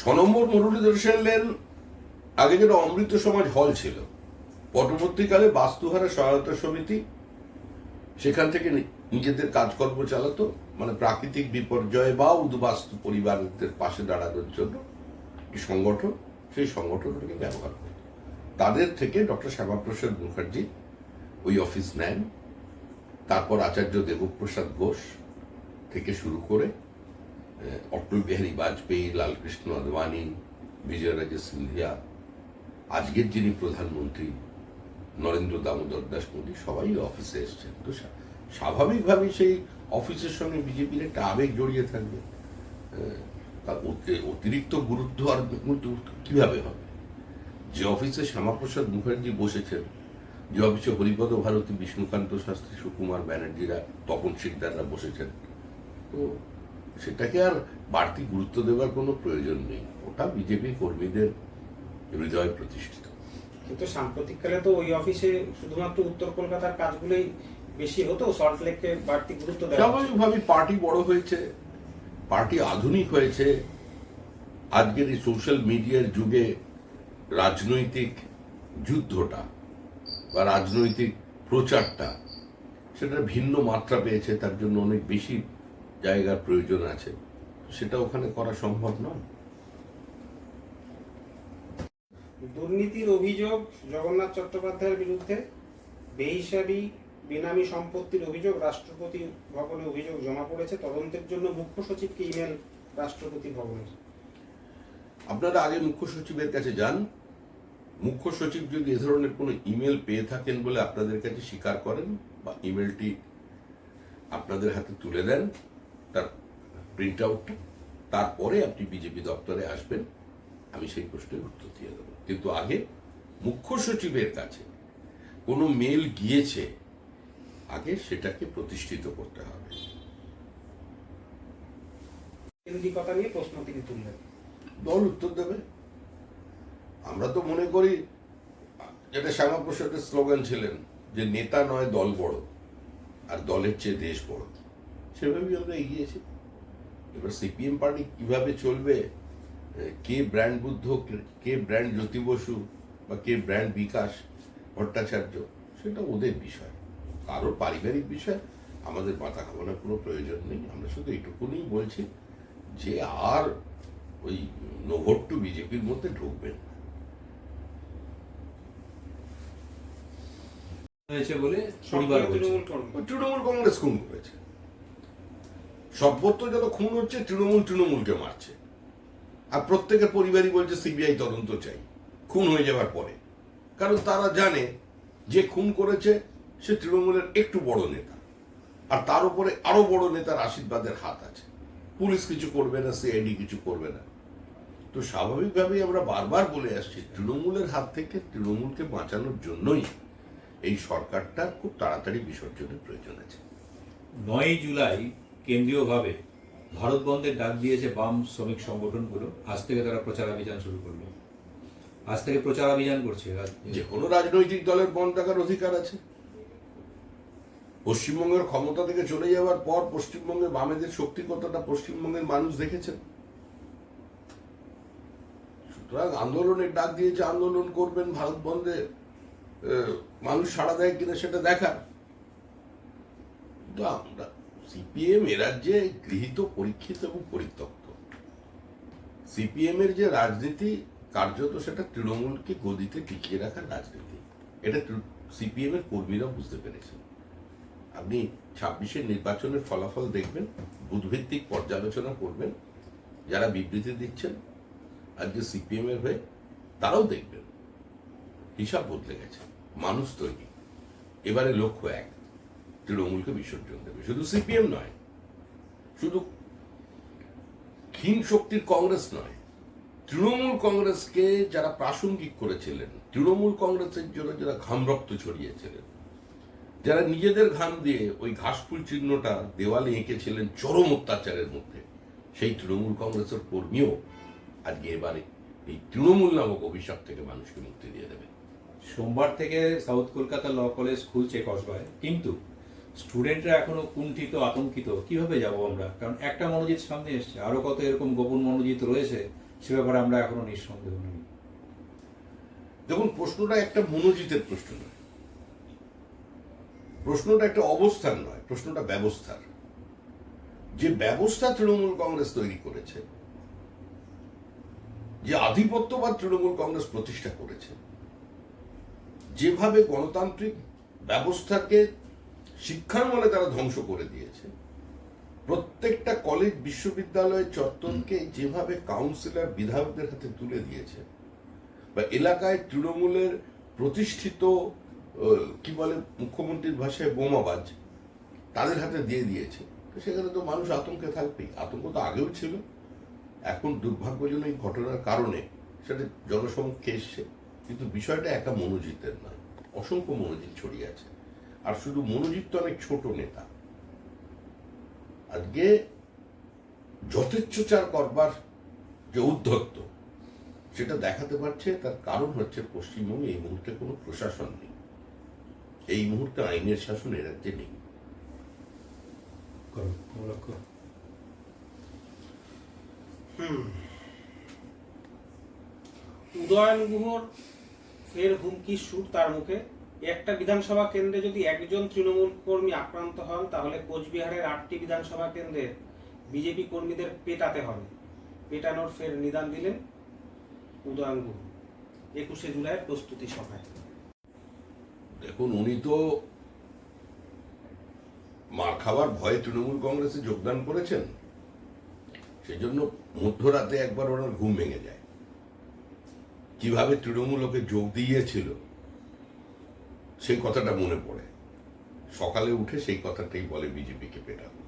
ছ নম্বর লেন, আগে যেটা অমৃত সমাজ হল ছিল, পরবর্তীকালে বাস্তুহারা সহায়তা সমিতি, সেখান থেকে নিজেদের কাজকর্ম চালাতো মানে প্রাকৃতিক বিপর্যয় বা উদ্বাস্তু পরিবারদের পাশে দাঁড়ানোর জন্য সংগঠন, সেই সংগঠনটাকে ব্যবহার করত তাদের থেকে ডক্টর শ্যামাপ্রসাদ মুখার্জি, ওই অফিস নেন, তারপর আচার্য দেবপ্রসাদ ঘোষ থেকে শুরু করে অটল বিহারী বাজপেয়ী লালকৃষ্ণ আদবানি বিজয়রাজে সিন্ধিয়া আজকের যিনি প্রধানমন্ত্রী নরেন্দ্র দামোদর দাস মোদী সবাই অফিসে এসছেন। তো স্বা- স্বাভাবিকভাবেই সেই অফিসের সঙ্গে বিজেপির একটা আবেগ জড়িয়ে থাকবে। অতিরিক্ত গুরুত্ব আর কীভাবে হবে? যে অফিসে শ্যামাপ্রসাদ মুখার্জি বসেছেন, যে অফিসে হরিপদ ভারতী, বিষ্ণুকান্ত শাস্ত্রী, সুকুমার ব্যানার্জিরা, তপন সিকদাররা বসেছেন, তো সেটাকে আর বাড়তি গুরুত্ব দেওয়ার কোনো প্রয়োজন নেই। ওটা বিজেপি কর্মীদের হৃদয় প্রতিষ্ঠিত। কিন্তু সাম্প্রতিককালে তো ওই অফিসে শুধুমাত্র উত্তর কলকাতার কাজগুলোই বেশি হতো সল্ট লেককে বাড়তি গুরুত্ব দেওয়া স্বাভাবিকভাবে পার্টি বড় হয়েছে পার্টি আধুনিক হয়েছে। আজকের এই সোশ্যাল মিডিয়ার যুগে রাজনৈতিক যুদ্ধটা বা রাজনৈতিক প্রচারটা সেটা ভিন্ন মাত্রা পেয়েছে তার জন্য অনেক বেশি জায়গার প্রয়োজন আছে সেটা ওখানে করা সম্ভব নয়। দুর্নীতির অভিযোগ জগন্নাথ চট্টোপাধ্যায়ের বিরুদ্ধে বেহিসাবি বেনামি সম্পত্তির অভিযোগ রাষ্ট্রপতি ভবনে অভিযোগ জমা পড়েছে তদন্তের জন্য মুখ্য সচিবকে ইমেল রাষ্ট্রপতি ভবনের। আপনারা আগে মুখ্য সচিবের কাছে যান। মুখ্য সচিব যদি এ ধরনের কোনো ইমেল পেয়ে থাকেন বলে আপনাদের কাছে স্বীকার করেন বা ইমেলটি আপনাদের হাতে তুলে দেন তার প্রিন্ট আউটটা তারপরে আপনি বিজেপি দপ্তরে আসবেন আমি সেই প্রশ্নের উত্তর দিয়ে দেবো। কিন্তু আগে মুখ্য সচিবের কাছে কোনো মেল গিয়েছে আগে সেটাকে প্রতিষ্ঠিত করতে হবে। নিয়ে প্রশ্ন তিনি তুললেন। দল উত্তর দেবে। আমরা তো মনে করি যেটা শ্যামাপ্রসাদের স্লোগান ছিলেন যে নেতা নয় দল বড় আর দলের চেয়ে দেশ বড়। সেভাবেই আমরা এগিয়েছি এবার সিপিএম পার্টি কীভাবে চলবে কে ব্র্যান্ড বুদ্ধ কে- ব্র্যান্ড জ্যোতি বসু বা কে ব্র্যান্ড বিকাশ ভট্টাচার্য সেটা ওদের বিষয়। কারোর পারিবারিক বিষয় আমাদের মাথা ঘামানোর কোনো প্রয়োজন নেই। আমরা শুধু এইটুকুনি বলছি যে আর ওই নোভোট টু বিজেপির মধ্যে ঢুকবেন না। হয়েছে বলে তৃণমূল তৃণমূল কংগ্রেস খুন করেছে সর্বত্র যত খুন হচ্ছে, তৃণমূল তৃণমূলকে মারছে। আর প্রত্যেকের পরিবারই বলছে, সিবিআই তদন্ত চাই। খুন হয়ে যাওয়ার পরে। কারণ তারা জানে, যে খুন করেছে, সে তৃণমূলের একটু বড় নেতা। আর তার উপরে আরও বড় নেতার আশীর্বাদের হাত আছে। পুলিশ কিছু করবে না, সিআইডি কিছু করবে না। তো স্বাভাবিকভাবেই আমরা বারবার বলে আসছি, তৃণমূলের হাত থেকে তৃণমূলকে বাঁচানোর জন্যই এই সরকারটা খুব তাড়াতাড়ি বিসর্জনের প্রয়োজন আছে। নয় জুলাই কেন্দ্রীয়ভাবে ভারত বন্ধের ডাক দিয়েছে বাম শ্রমিক সংগঠনগুলো। আজ থেকে তারা প্রচার অভিযান শুরু করল আজ থেকে প্রচার অভিযান করছে যে কোনো রাজনৈতিক দলের বন্ধ থাকার অধিকার আছে। পশ্চিমবঙ্গের ক্ষমতা থেকে চলে যাওয়ার পর পশ্চিমবঙ্গের বামেদের শক্তি কতটা, পশ্চিমবঙ্গের মানুষ দেখেছেন? সুতরাং আন্দোলনের ডাক দিয়েছে, আন্দোলন করবেন ভারত বন্ধে মানুষ সাড়া দেয় কিনা সেটা দেখার। সিপিএম রাজ্যে গৃহীত পরীক্ষিত এবং পরিত্যক্ত। সিপিএম এর যে রাজনীতি, কার্যত সেটা তৃণমূলকে গদিতে টিকিয়ে রাখার রাজনীতি। এটা সিপিএম এর কর্মীরা বুঝতে পেরেছেন। আপনি ছাব্বিশের নির্বাচনের ফলাফল দেখবেন বুধভিত্তিক পর্যালোচনা করবেন, যারা বিবৃতি দিচ্ছেন, আজকে সিপিএম এর হয়ে তারাও দেখবেন। হিসাব বদলে গেছে, মানুষ তৈরি। এবারে লক্ষ্য এক তৃণমূলকে বিসর্জন দেবে। শুধু সিপিএম নয়, শুধু ক্ষীণ শক্তির কংগ্রেস নয়, তৃণমূল কংগ্রেসকে যারা প্রাসঙ্গিক করেছিলেন, তৃণমূল কংগ্রেসের জন্য যারা ঘাম রক্ত ছড়িয়েছিলেন, যারা নিজেদের ঘাম দিয়ে ওই ঘাসফুল চিহ্নটা দেওয়ালে এঁকেছিলেন চরম অত্যাচারের মধ্যে, সেই তৃণমূল কংগ্রেসের কর্মীও আজকে এবারে এই তৃণমূল নামক অভিশাপ থেকে মানুষকে মুক্তি দিয়ে দেবে। সোমবার থেকে সাউথ কলকাতা ল কলেজ খুলছে কসবায়, কিন্তু স্টুডেন্টরা এখনও কুণ্ঠিত, আতঙ্কিত, কীভাবে যাব আমরা? কারণ একটা মনোজিৎ সামনে এসছে, আরও কত এরকম গোপন মনোজিৎ রয়েছে, সে ব্যাপারে আমরা এখনও নিঃসন্দেহ নই। দেখুন, প্রশ্নটা একটা মনোজিতের প্রশ্ন নয়। প্রশ্নটা একটা অবস্থান নয়, প্রশ্নটা ব্যবস্থার। যে ব্যবস্থা তৃণমূল কংগ্রেস তৈরি করেছে, যে আধিপত্যবাদ তৃণমূল কংগ্রেস প্রতিষ্ঠা করেছে, যেভাবে গণতান্ত্রিক ব্যবস্থাকে শিক্ষার মনে তারা ধ্বংস করে দিয়েছে। প্রত্যেকটা কলেজ, বিশ্ববিদ্যালয় চত্বরকে যেভাবে কাউন্সিলর বিধায়কদের হাতে তুলে দিয়েছে, বা এলাকায় তৃণমূলের প্রতিষ্ঠিত কি বলে, মুখ্যমন্ত্রীর ভাষায় বোমাবাজ তাদের হাতে দিয়ে দিয়েছে। তো সেখানে তো মানুষ আতঙ্কে থাকবেই। আতঙ্ক তো আগেও ছিল। এখন দুর্ভাগ্যজনক এই ঘটনার কারণে সেটা জনসমক্ষে এসছে। কিন্তু বিষয়টা একা মনোজিতের নয়। অসংখ্য মনোজিৎ ছড়িয়ে আছে। আর শুধু মনোজিৎ তো অনেক ছোট নেতা। আজকে যথেচ্ছচার করবার যে উদ্ধত্ত সেটা দেখাতে পারছে তার কারণ হচ্ছে পশ্চিমবঙ্গে এই মুহূর্তে কোনো প্রশাসন নেই। এই মুহূর্তে আইনের শাসন এ রাজ্যে নেই। উদয়ন গুহর ফের হুমকির সুর তার মুখে। একটা বিধানসভা কেন্দ্রে যদি একজন তৃণমূল কর্মী আক্রান্ত হন, তাহলে কোচবিহারের আটটি বিধানসভা কেন্দ্রে বিজেপি কর্মীদের পেটাতে হবে। পেটানোর ফের নিদান দিলেন উদয়ন একুশে জুলাইয়ের প্রস্তুতি সভায়। দেখুন, উনি তো মার খাবার ভয়ে তৃণমূল কংগ্রেসে যোগদান করেছেন। সেজন্য মধ্যরাতে একবার ওনার ঘুম ভেঙে যায়। কীভাবে তৃণমূল ওকে যোগ দিয়েছিল সেই কথাটা মনে পড়ে। সকালে উঠে সেই কথাটাই বলে বিজেপিকে পেটাবো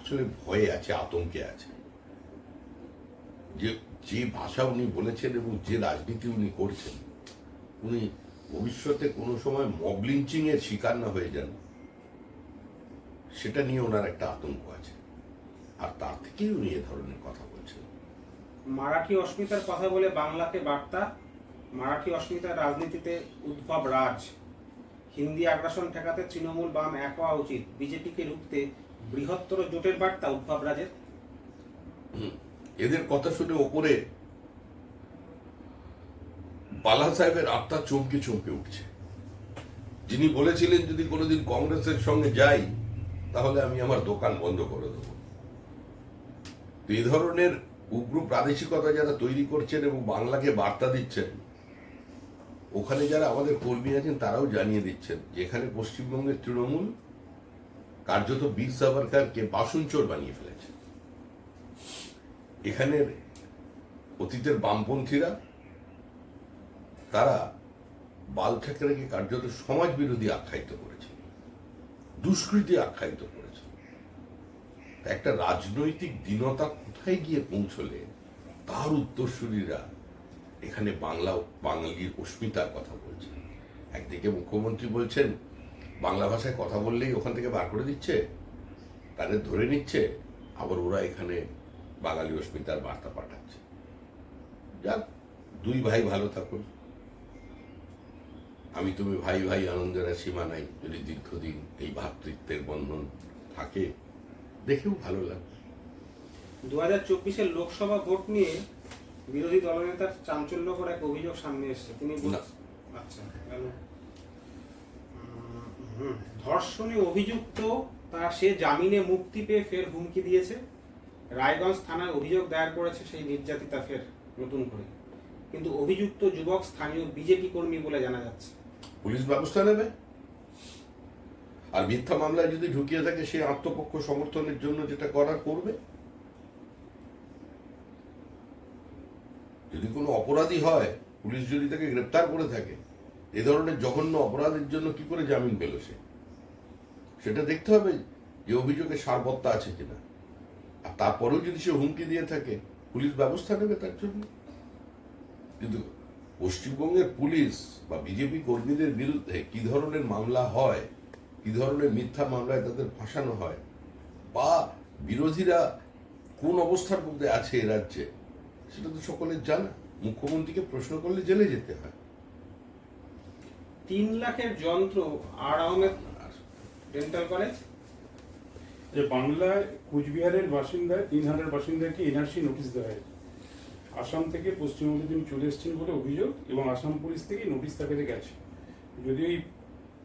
আসলে ভয়ে আছে, আতঙ্কে আছে। যে যে ভাষা উনি বলেছেন এবং যে রাজনীতি উনি করছেন, উনি ভবিষ্যতে কোনো সময় মব লিঞ্চিং এর শিকার না হয়ে যান, সেটা নিয়ে ওনার একটা আতঙ্ক আছে। আর তার থেকেই উনি এ ধরনের কথা বলছেন। মারাঠি অস্মিতার কথা বলে বাংলাকে বার্তা, মারাঠি অস্মিতার রাজনীতিতে উদ্ভব রাজ। হিন্দি আগ্রাসন ঠেকাতে তৃণমূল বাম এক হওয়া উচিত। বিজেপিকে রুখতে বৃহত্তর জোটের বার্তা উদ্ভব রাজের। এদের কথা শুনে ওপরে বালা সাহেবের আত্মা চমকে চমকে উঠছে। যিনি বলেছিলেন, যদি কোনোদিন কংগ্রেসের সঙ্গে যাই, তাহলে আমি আমার দোকান বন্ধ করে দেবো। এই ধরনের উগ্র প্রাদেশিকতা যারা তৈরি করছেন এবং বাংলাকে বার্তা দিচ্ছেন ওখানে যারা আমাদের কর্মী আছেন, তারাও জানিয়ে দিচ্ছেন এখানে পশ্চিমবঙ্গের তৃণমূল কার্যত বীর সাভারকারকে বাসনচোর বানিয়ে ফেলেছে। এখানের অতীতের বামপন্থীরা, তারা বাল ঠাকরেকে কার্যত সমাজ বিরোধী আখ্যায়িত করেছে, দুষ্কৃতি আখ্যায়িত করেছে। একটা রাজনৈতিক দীনতা কোথায় গিয়ে পৌঁছলে, তার উত্তরসূরিরা এখানে বাংলা বাঙালির অস্মিতার কথা বলছে। একদিকে মুখ্যমন্ত্রী বলছেন, বাংলা ভাষায় কথা বললেই ওখান থেকে বার করে দিচ্ছে, তাদের ধরে নিচ্ছে, আবার ওরা এখানে বাঙালি অস্মিতার বার্তা পাঠাচ্ছে। যাক, দুই ভাই ভালো থাকুন। আমি তুমি ভাই ভাই আনন্দের সীমা নাই, যদি দীর্ঘদিন এই ভাতৃত্বের বন্ধন থাকে, দেখেও ভালো লাগবে। দু হাজার চব্বিশের লোকসভা ভোট নিয়ে বিরোধী দলনেতার চাঞ্চল্যকর এক অভিযোগ সামনে এসেছে। তিনি আচ্ছা। ধর্ষণে অভিযুক্ত তা সে জামিনে মুক্তি পেয়ে ফের হুমকি দিয়েছে। রায়গঞ্জ থানায় অভিযোগ দায়ের করেছে সেই নির্যাতিতা ফের নতুন করে। কিন্তু অভিযুক্ত যুবক স্থানীয় বিজেপি কর্মী বলে জানা যাচ্ছে। পুলিশ ব্যবস্থা নেবে? আর মিথ্যা মামলায় যদি ঢুকিয়ে থাকে সে আত্মপক্ষ সমর্থনের জন্য যেটা করার করবে? যদি কোনো অপরাধী হয়, পুলিশ যদি তাকে গ্রেপ্তার করে থাকে, এ ধরনের জঘন্য অপরাধের জন্য কি করে জামিন পেল সে? সেটা দেখতে হবে যে অভিযোগে সারবত্তা আছে কিনা। আর তারপরেও যদি সে হুমকি দিয়ে থাকে, পুলিশ ব্যবস্থা নেবে তার জন্য। কিন্তু পশ্চিমবঙ্গের পুলিশ বা বিজেপি কর্মীদের বিরুদ্ধে কি ধরনের মামলা হয়, কি ধরনের মিথ্যা মামলায় তাদের ফাঁসানো হয়, বা বিরোধীরা কোন অবস্থার মধ্যে আছে এ রাজ্যে সেটা তো সকলের জানা। মুখ্যমন্ত্রীকে প্রশ্ন করলে জেলে যেতে হয়। তিন লাখের যন্ত্র আর আহমেদ ডেন্টাল কলেজ? যে বাংলায় কুচবিহারের বাসিন্দায় তিন হাজার বাসিন্দাকে এনআরসি নোটিশ দেওয়া হয়েছে। আসাম থেকে পশ্চিমবঙ্গে তিনি চলে এসেছেন বলে অভিযোগ এবং আসাম পুলিশ থেকে নোটিশ তাকে গেছে। যদি এই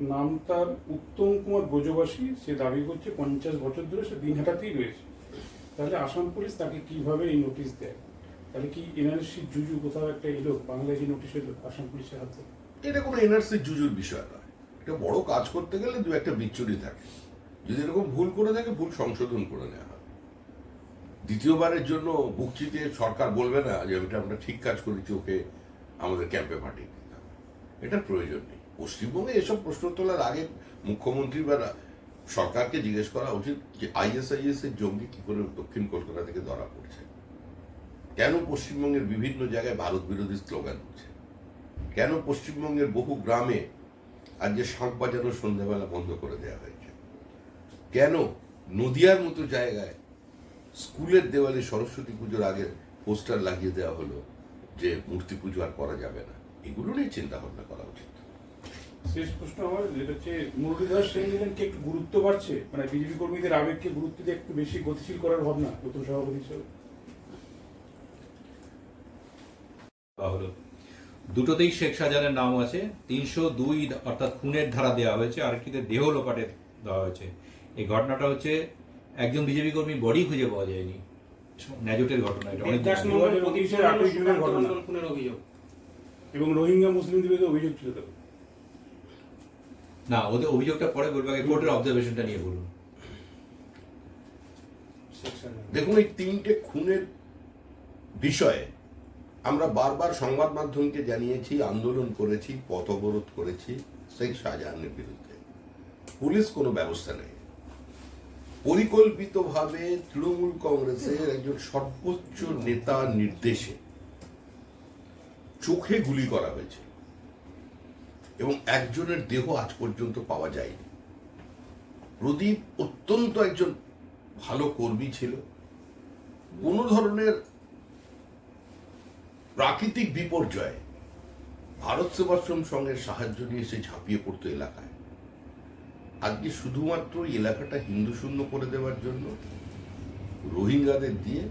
নাম তার উত্তম কুমার ব্রজবাসী সে দাবি করছে পঞ্চাশ বছর ধরে সে দিনহাটাতেই রয়েছে। তাহলে আসাম পুলিশ তাকে কীভাবে এই নোটিশ দেয়? তাহলে কি এনআরসি জুজু কোথাও একটা এলো? বাংলায় যে নোটিশ এলো, আসাম পুলিশের হাতে এটা কোনো এনআরসি জুজুর বিষয় নয়। এটা বড় কাজ করতে গেলে দু একটা বিচ্ছুরি থাকে। যদি এরকম ভুল করে থাকে, ভুল সংশোধন করে নেওয়া হবে দ্বিতীয়বারের জন্য বুক সরকার বলবে না যে, এটা আমরা ঠিক কাজ করেছি, ওকে আমাদের ক্যাম্পে পাঠিয়ে দিতে হবে। এটার প্রয়োজন নেই। পশ্চিমবঙ্গে এসব প্রশ্ন তোলার আগে মুখ্যমন্ত্রী বা সরকারকে জিজ্ঞেস করা উচিত যে আইএসআইএস এর জঙ্গি কি করে দক্ষিণ কলকাতা থেকে ধরা পড়ছে? কেন পশ্চিমবঙ্গের বিভিন্ন জায়গায় ভারত বিরোধী স্লোগান হচ্ছে কেন পশ্চিমবঙ্গের বহু গ্রামে আজ যে শাঁখ বাজানো সন্ধ্যাবেলা বন্ধ করে দেওয়া হয়েছে? কেন নদিয়ার মতো জায়গায় স্কুলের দেওয়ালে সরস্বতী পুজোর আগে পোস্টার লাগিয়ে দেওয়া হলো যে মূর্তি পুজো আর করা যাবে না? এগুলো নিয়ে চিন্তা ভাবনা করা উচিত। শেষ প্রশ্ন আমার, যেটা হচ্ছে মুরলীধর সেন কি একটু গুরুত্ব বাড়ছে? মানে বিজেপি কর্মীদের আবেগকে গুরুত্ব দিয়ে একটু বেশি গতিশীল করার ভাবনা, নতুন সভাপতি হিসেবে বা হলো দুটোতেই শেখ শাহজাহানের নাম আছে। তিনশো দুই অর্থাৎ খুনের ধারা দেওয়া হয়েছে আরেকটিতে দেহ লোপাটে দেওয়া হয়েছে। এই ঘটনাটা হচ্ছে একজন বিজেপি কর্মী বডি খুঁজে পাওয়া যায়নি। ন্যাজটের ঘটনা এটা অনেক এবং রোহিঙ্গা মুসলিমদের বিরুদ্ধে অভিযোগ ছিল না ওদের অভিযোগটা পরে বলব আগে কোর্টের অবজারভেশনটা নিয়ে বলুন। দেখুন এই তিনটে খুনের বিষয়ে আমরা বারবার সংবাদ মাধ্যমকে জানিয়েছি, আন্দোলন করেছি পথ অবরোধ করেছি শেখ শাহজাহানের বিরুদ্ধে। পুলিশ কোনো ব্যবস্থা নেই। পরিকল্পিতভাবে তৃণমূল কংগ্রেসের একজন সর্বোচ্চ নেতা নির্দেশে চোখে গুলি করা হয়েছে এবং একজনের দেহ আজ পর্যন্ত পাওয়া যায়নি। প্রদীপ অত্যন্ত একজন ভালো কর্মী ছিল। কোনো ধরনের প্রাকৃতিক বিপর্যয়ে ভারত সেবাশ্রম সঙ্গে সাহায্য নিয়ে সে ঝাঁপিয়ে পড়তো এলাকায়। আজকে শুধুমাত্র এলাকাটা হিন্দু শূন্য করে দেওয়ার জন্য রোহিঙ্গাদের দিয়ে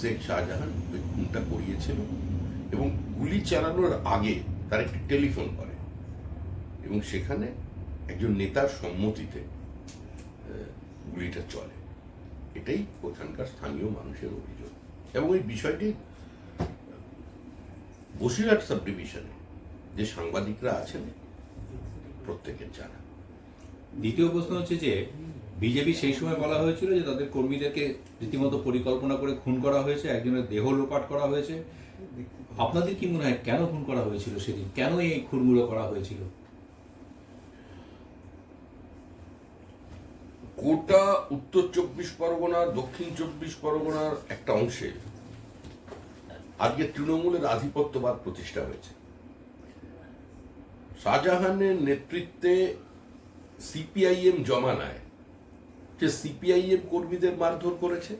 শেখ শাহজাহান ওই খুনটা করিয়েছিল এবং গুলি চালানোর আগে তার একটি টেলিফোন করে এবং সেখানে একজন নেতার সম্মতিতে গুলিটা চলে। এটাই ওখানকার স্থানীয় মানুষের অভিযোগ। এবং এই বিষয়টি বসিরহাট সাব ডিভিশনে যে সাংবাদিকরা আছেন প্রত্যেকের জানা। দ্বিতীয় প্রশ্ন হচ্ছে যে বিজেপি সেই সময় বলা হয়েছিল যে তাদের কর্মীদেরকে রীতিমতো পরিকল্পনা করে খুন করা হয়েছে একজনের দেহ লোপাট করা হয়েছে। আপনাদের কি মনে হয় কেন খুন করা হয়েছিল সেদিন? কেন এই খুনগুলো করা হয়েছিল? গোটা উত্তর চব্বিশ পরগনা দক্ষিণ চব্বিশ পরগনার একটা অংশে আজকে তৃণমূলের আধিপত্যবাদ প্রতিষ্ঠা হয়েছে। শাহজাহানের নেতৃত্বে সিপিআইএম জমানায় যে সিপিআইএম কর্মীদের মারধর করেছে,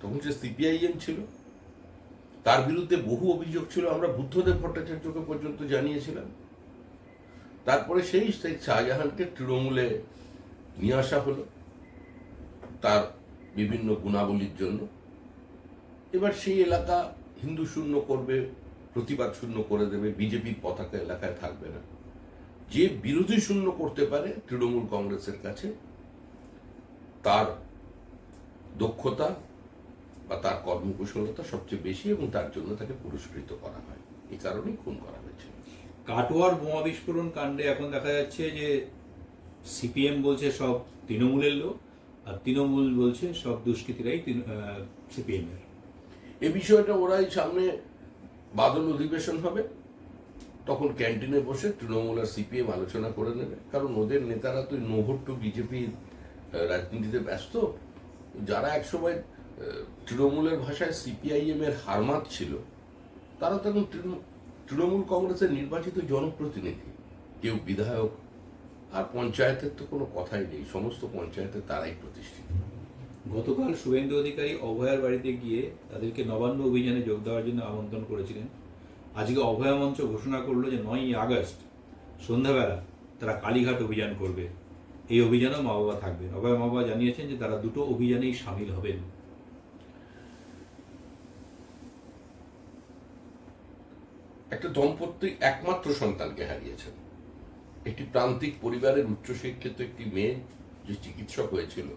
তখন সে সিপিআইএম ছিল। তার বিরুদ্ধে বহু অভিযোগ ছিল, আমরা বুদ্ধদেব ভট্টাচার্যকে পর্যন্ত জানিয়েছিলাম। তারপরে সেই শাহজাহানকে তৃণমূলে নিয়ে আসা হলো, তার বিভিন্ন গুণাবলীর জন্য। এবার সেই এলাকা হিন্দু শূন্য করবে, প্রতিবাদ শূন্য করে দেবে, বিজেপির পতাকা এলাকায় থাকবে না। যে বিরোধী শূন্য করতে পারে তৃণমূল কংগ্রেসের কাছে, তার দক্ষতা বা তার কর্মকুশলতা সবচেয়ে বেশি এবং তার জন্য তাকে পুরস্কৃত করা হয়। এই কারণেই খুন করা হয়েছে। কাটোয়ার বোমা বিস্ফোরণ কাণ্ডে এখন দেখা যাচ্ছে যে সিপিএম বলছে সব তৃণমূলের লোক, আর তৃণমূল বলছে সব দুষ্কৃতীরাই সিপিএম এর এ বিষয়টা ওরাই সামনে বাদল অধিবেশন হবে। তখন ক্যান্টিনে বসে তৃণমূল আর সিপিএম আলোচনা করে নেবে। কারণ ওদের নেতারা তো টু বিজেপির রাজনীতিতে ব্যস্ত। যারা একসময় তৃণমূলের ভাষায় সিপিআইএম এর হারমাত ছিল, তারা তখন তৃণ- তৃণমূল কংগ্রেসের নির্বাচিত জনপ্রতিনিধি। কেউ বিধায়ক, আর পঞ্চায়েতের তো কোনো কথাই নেই। সমস্ত পঞ্চায়েতে তারাই প্রতিষ্ঠিত। গতকাল শুভেন্দু অধিকারী অভয়ার বাড়িতে গিয়ে তাদেরকে নবান্ন অভিযানে যোগ দেওয়ার জন্য আমন্ত্রণ করেছিলেন। আজকে অভয়া মঞ্চ ঘোষণা করল যে নয়ই আগস্ট, সন্ধ্যাবেলা তারা কালীঘাট অভিযান করবে। এই অভিযানেও মা বাবা থাকবেন। অভয় মা বাবা জানিয়েছেন যে তারা দুটো অভিযানেই সামিল হবেন। একটা দম্পতি একমাত্র সন্তানকে হারিয়েছেন। একটি প্রান্তিক পরিবারের উচ্চশিক্ষিত একটি মেয়ে যে চিকিৎসক হয়েছিল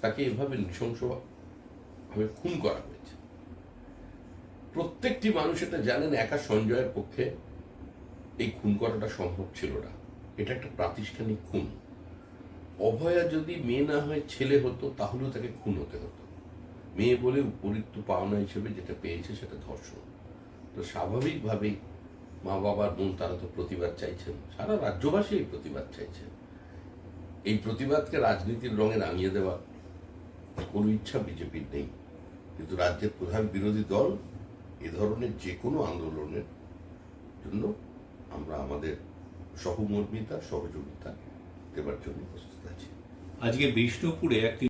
তাকে এভাবে নৃশংসভাবে খুন করা হয়েছে। প্রত্যেকটি মানুষ এটা জানেন, একা সঞ্জয়ের পক্ষে এই খুন করাটা সম্ভব ছিল না। এটা একটা প্রাতিষ্ঠানিক খুন। অভয়া যদি মেয়ে না হয়ে, ছেলে হতো, তাহলেও তাকে খুন হতে হতো। মেয়ে বলে উপরিক্ত পাওনা হিসেবে যেটা পেয়েছে সেটা ধর্ষণ। তো স্বাভাবিকভাবেই মা বাবার মন, তারা তো প্রতিবাদ চাইছেন। সারা রাজ্যবাসী এই প্রতিবাদ চাইছেন এই প্রতিবাদকে রাজনীতির রঙে রাঙিয়ে দেওয়া কোনো ইচ্ছা বিজেপির নেই। কিন্তু রাজ্যের প্রধান বিরোধী দল এ ধরনের যে কোনো আন্দোলনের জন্য আমরা আমাদের সহমর্মিতা, সহযোগিতা দেবার জন্য প্রস্তুত আছি। আজকে বিষ্ণুপুরে একটি